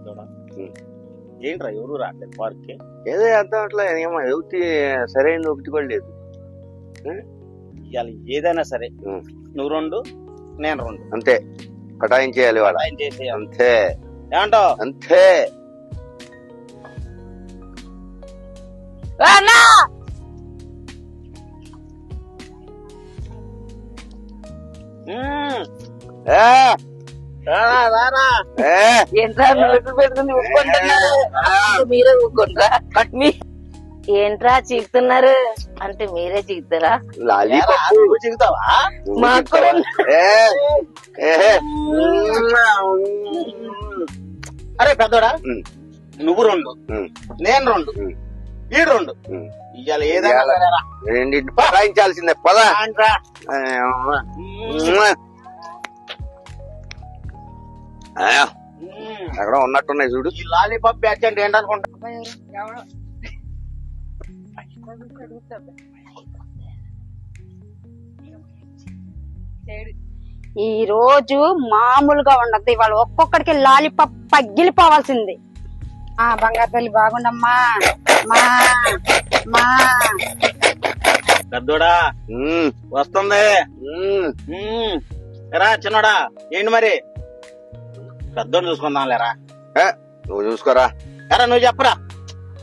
పెద్దోడా. ఏంట్రా ఎవరు రావట్లేదు పార్క్కి ఏదో అర్థం అట్లా ఏమో ఎవరికి సరైనది ఒకటి కూడా లేదు. ఇవాళ ఏదైనా సరే. నువ్వు రెండు నేను రెండు. అంతే. కటాయించేయాలి వాడ ఆయన అంతే. ఏమంటావు? అంతే. ఏ, ఏంట్రా నోట్లు పెట్టుకుని ఊపుకుంటున్నారు అంటే మీరే ఊపుకుంటారా మీ. ఏంట్రా చీకుతున్నారు? అంటే మీరే చీకుతారా? కూడా ఏ, ఏ, అరే పెద్దోడా? నువ్వు రెండు. నేను రెండు. వీడు రెండు. ఇవాళ ఏదైనా. రెండింటిని పరాయించాల్సిందే పద. రాండ్రా. అక్కడ ఉన్నట్టున్నాయి చూడు. ఈ లాలీపాప్ బ్యాచ్ అంటే ఏంటనుకుంటా? ఈ రోజు మామూలుగా ఉండదు. ఇవాళ ఒక్కొక్కడికి లాలిపాప్ పగిలిపోవాల్సింది. ఆ బంగారు తల్లి బాగుండమ్మా. మా మా. పెద్దోడా? వస్తుంది. రా చిన్నోడా. ఏంటి మరి? పెద్దోడు చూసుకుందాం లేరా? ఏ, నువ్వు చూసుకోరా. ఎరా నువ్వు చెప్పరా?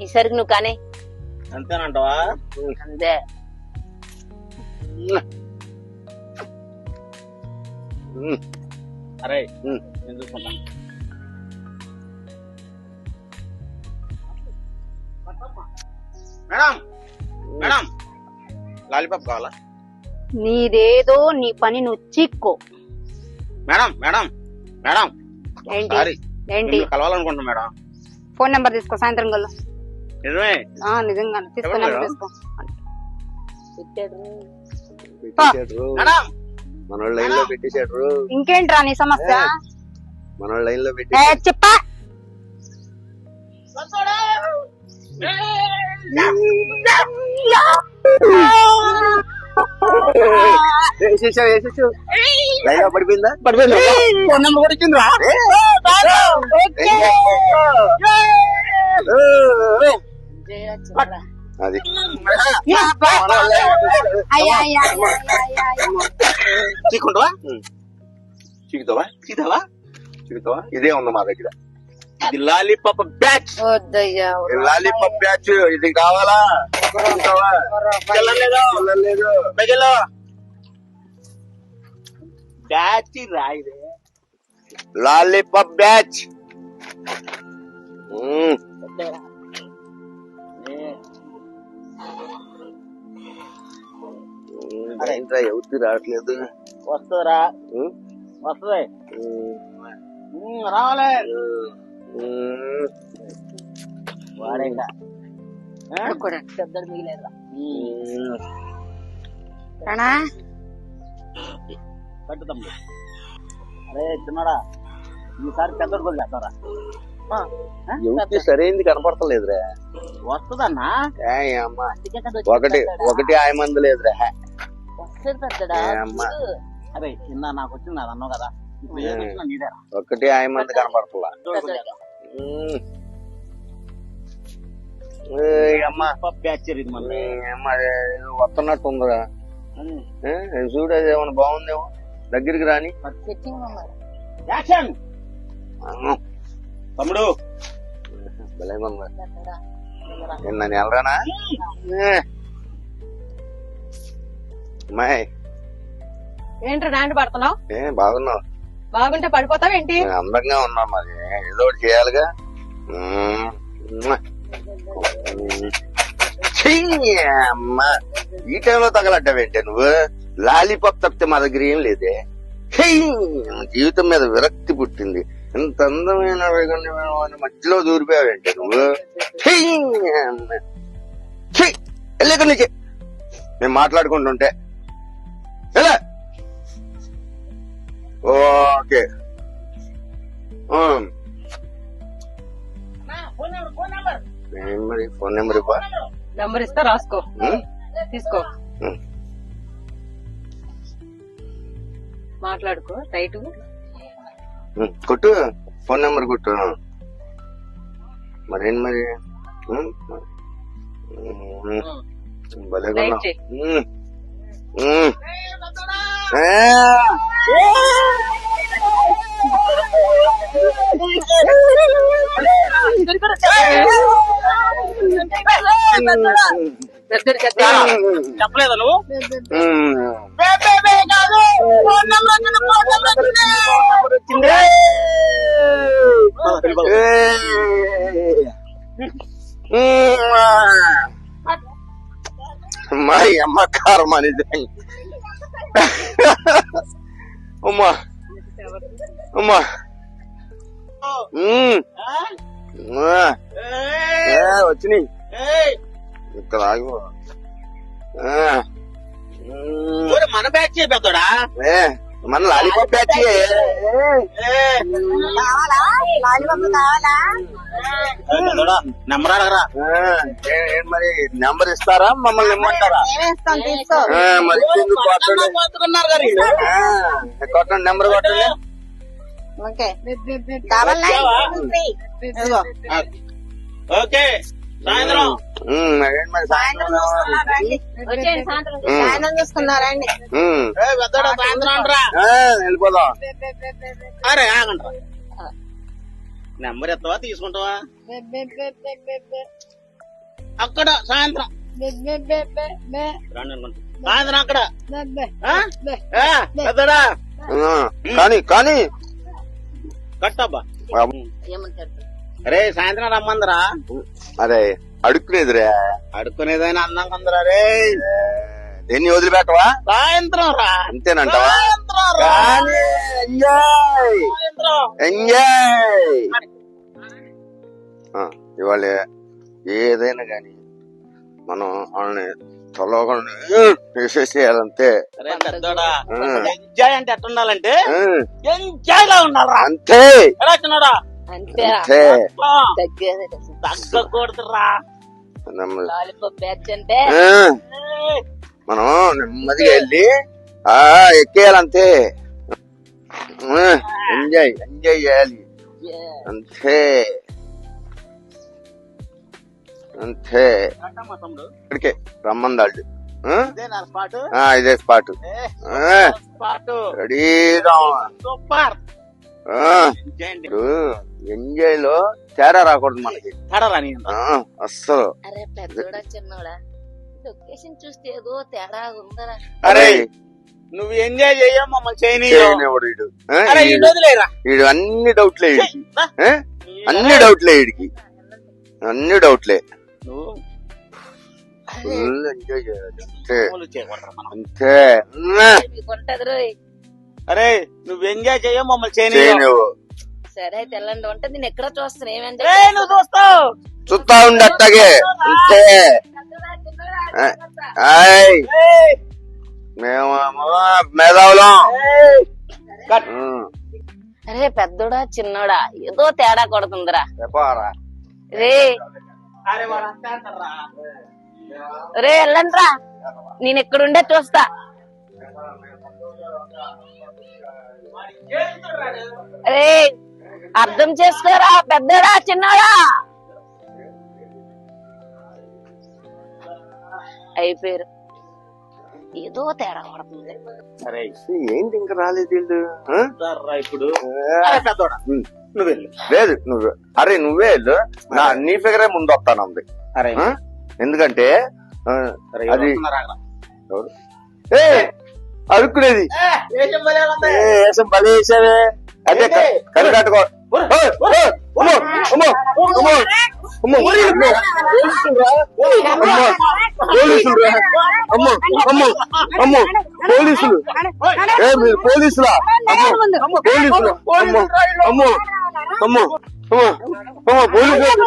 ఈసరికి నువ్వు కానీ. అంతేనంటావా? అంతే. ఉమ్, అరే. నేను చూసుకుంటా మేడం మేడం లాలీపాప్ కావాలా? నీదేదో నీ పని నువ్వు చిక్కో. మేడం మేడం మేడం ఏంటి సారీ ఏంటి కలవాలనుకుంటున్నా మేడం ఫోన్ నెంబర్ తీసుకో సాయంత్రం గల్లా నిజమే ఆ నిజంగా తీసుకో నెంబర్ మేడం? తీసుకో పెట్టేశాడు. మేడం మనోళ్ళ లైన్లో పెట్టేశాడు ఇంకేంట్రా నీ సమస్య మనోళ్ళ లైన్లో చెప్పా లైన్ పడిపోయిందా? పడిపోయింది? ఫోన్ నెంబర్ కూడా ఇచ్చిందిరా అది. అయ్యా అయ్యా అయ్యా, అయ్యా, అయ్యా. చీకుంటావా? చిక్కుతావా చీతావా చిక్కుతావా ఇదే ఉంది మా దగ్గర. ఇది లాలీపాప్ బ్యాచ్. Lollipop batch. ఇది కావాలా? చిక్కుతావా? వెళ్ళలేదు. ప్రజలు బ్యాచ్ రాయిదే లాలీపాప్ బ్యాచ్ ఉమ్, ఉమ్, ఏంట్రా ఎవరికి రావట్లేదు వస్తుందిరా ఉమ్, వస్తుంది ఉమ్, రావాలి ఉమ్, వాడేగా కూడా పెద్దడు మిగిలేదు ఉమ్. రాణా కట్టు తమ్ముడు అరే చిన్నడా ఈసారి పెద్దడు కూడా చేస్తారా సరైనది కనపడతలేదురా. వస్తుందన్నా? అమ్మా. ఒకటి ఒకటి ఆయ మంది లేదురా. వస్తుంది పెద్దడా ఏ అమ్మా. అరే చిన్న నాకు వచ్చింది అది అన్నావు కదా. ఇప్పుడు ఏది వచ్చినా నీదేరా ఒకటి ఆయ మంది కనపడతలా. ఉమ్. ఏయ్ అమ్మా. ఇది ఏ, వస్తున్నట్టు ఉందిరా ఏ, చూడు అది ఏమైనా బాగుందేమో? దగ్గరికి రాని. తమ్ముడు! నిన్న నెలరానా. అమ్మాయి. ఏంట్రా డాండ్ పడుతున్నావు? ఏ బాగున్నావు. బాగుంటే పడిపోతావు ఏంటి? అందంగా ఉన్నా మరి. ఏదో ఒకటి చేయాలిగా. అమ్మా. ఈ టైంలో తగలడ్డావేంటే నువ్వు? లాలీపాప్ తప్పితే మా దగ్గర ఏం లేదే. నా జీవితం మీద విరక్తి పుట్టింది. ఇంత అందమైన మధ్యలో దూరిపోయావేంటే నువ్వు? నుంచి. మేము మాట్లాడుకుంటుంటే. ఎలా ఓకే. మరి? ఫోన్ నెంబర్ ఇవ్వ? నెంబర్ ఇస్తా రాసుకో. తీసుకో. మాట్లాడుకో రైట్. కొట్టు. ఫోన్ నెంబర్ కొట్టు. మరి? ఉం? ఉం. చెప్పలేదా నువ్వు ఉం. అమ్మా కారం అనేది అమ్మా అమ్మా ఉమ్. ఆ, ఏ, వచ్చినాయి ఇక్కడ ఆగు. మన బ్యాచ్ పెద్దోడా? ఏ, మన లాలీపాప్ బ్యాచ్ నెంబర్ అడగరా. మరి నెంబర్ ఇస్తారా? మమ్మల్ని ఇమ్మంటారా? ఆ, మరి కొట్టండి. నెంబర్ కొట్టండి. ఆ, ఓకే. సాయంత్రం మరి సాయంత్రం చూసుకున్నారండి సాయంత్రం అంటరా ఆ, వెళ్ళిపోదాం అరే ఆగండి నెంబర్ ఎత్తవా తీసుకుంటావా అక్కడ సాయంత్రం. సాయంత్రం అక్కడ కానీ కానీ కట్టబ్బా ఏమంటారు అరే సాయంత్రం రమ్మందరా. అరే అడుక్కునేదిరే. అడుక్కునేదైనా అందంగా ఉందిరా రే. దేన్ని వదిలిపెట్టవా? సాయంత్రం రా. అంతేనంటావా? సాయంత్రం రా. కానీ ఎంజాయ్! సాయంత్రం. ఎంజాయ్! ఆ, ఇవాళ ఏదైనా గాని మనం వాళ్ళని వేసేసేయాలంతే పెద్దోడా. ఆ. ఎంజాయ్ అంటే ఎట్ట ఉండాలంటే ఆ, ఎంజాయ్ లా ఉండాలరా. అంతే. ఎలా చిన్నడా. అంతే తగ్గేది తగ్గకూడదురా. లాలిపాప్ అంటే మనం నెమ్మదిగా వెళ్ళి ఆ ఎక్కేయాలంతే. ఎంజాయ్ ఎంజాయ్ చేయాలి. అంతే. అంతే. ఇక్కడికే రమ్మందాళ్ళు? ఇదే నా స్పాట్? రెడీగా సూపర్. ఇప్పుడు ఎంజాయ్లో తేడా రాకూడదు మనకి. తడరా నీ ఆ, అస్సలు. అరే పెద్దోడా చిన్నోడా? లొకేషన్ చూస్తే ఏదో తేడా ఉందరా. అరే నువ్వు ఎంజాయ్ చెయ్య మమ్మల్ని చేయని చేయనివ్వడు వీడు వీడు- అన్ని డౌట్లే వీడికి? అన్ని డౌట్లే వీడికి అన్ని డౌట్లే నువ్వు ఫుల్ ఎంజాయ్ చేయాలి. అంతే. అంతే. అరే నువ్వు ఎంజాయ్ చెయ్య మమ్మల్ని చేయని సరే అయితే వెళ్ళండి ఉంటే నేను ఎక్కడ చూస్తాను? ఏమేమి రే నువ్వు చూస్తావు. చూస్తా ఉండు అట్టాగే అంతే మేమేమో మేధావులం. అరే పెద్దోడా చిన్నోడా? ఏదో తేడా కొడుతుందిరా. చెప్పరా రే. రే. వెళ్ళండి రా నేను ఎక్కడుండే చూస్తా. రే అర్థం చేసుకోరా పెద్దోడా చిన్నోడా? అయిపోయారు. ఏదో తేడా కొడుతుంది సరే ఏంటి ఇంకా రాలేదు వీళ్ళు? ఇప్పుడు. అరే నువ్వు వెళ్ళు. లేదు నువ్వు. అరే నువ్ే వెళ్ళు. నా నీ ఫిగరే ముందు వస్తానంది అరే? ఎందుకంటే అరే అది? ఏ అరుక్కునేది ఏ, వేషం బలి వేసావే అదే అమ్మో, అమ్మో, పోలీసులు. అమ్మో అమ్మో అమ్మో పోలీసులు. ఏ మీరు పోలీసులా? అమ్మో పోలీసులు. అమ్మో అమ్మో అమ్మో అమ్మో పోలీసులు.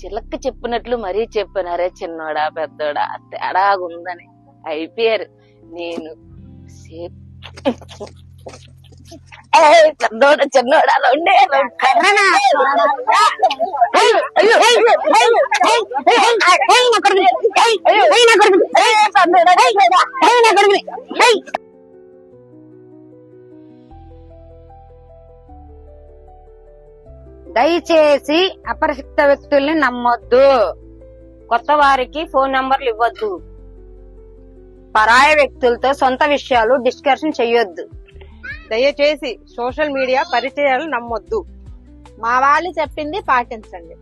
చిలక్క చెప్పినట్లు మరీ చెప్పినారే చిన్నోడా పెద్దోడా తేడా ఉందని అయిపోయారు నేను సేఫ్ చిన్నోడా రెండే దయచేసి అపరిచిత వ్యక్తుల్ని నమ్మొద్దు. కొత్త వారికి ఫోన్ నంబర్లు ఇవ్వద్దు. పరాయ వ్యక్తులతో సొంత విషయాలు డిస్కషన్ చేయొద్దు దయచేసి సోషల్ మీడియా పరిచయాలు నమ్మొద్దు. మా వాళ్ళు చెప్పింది పాటించండి.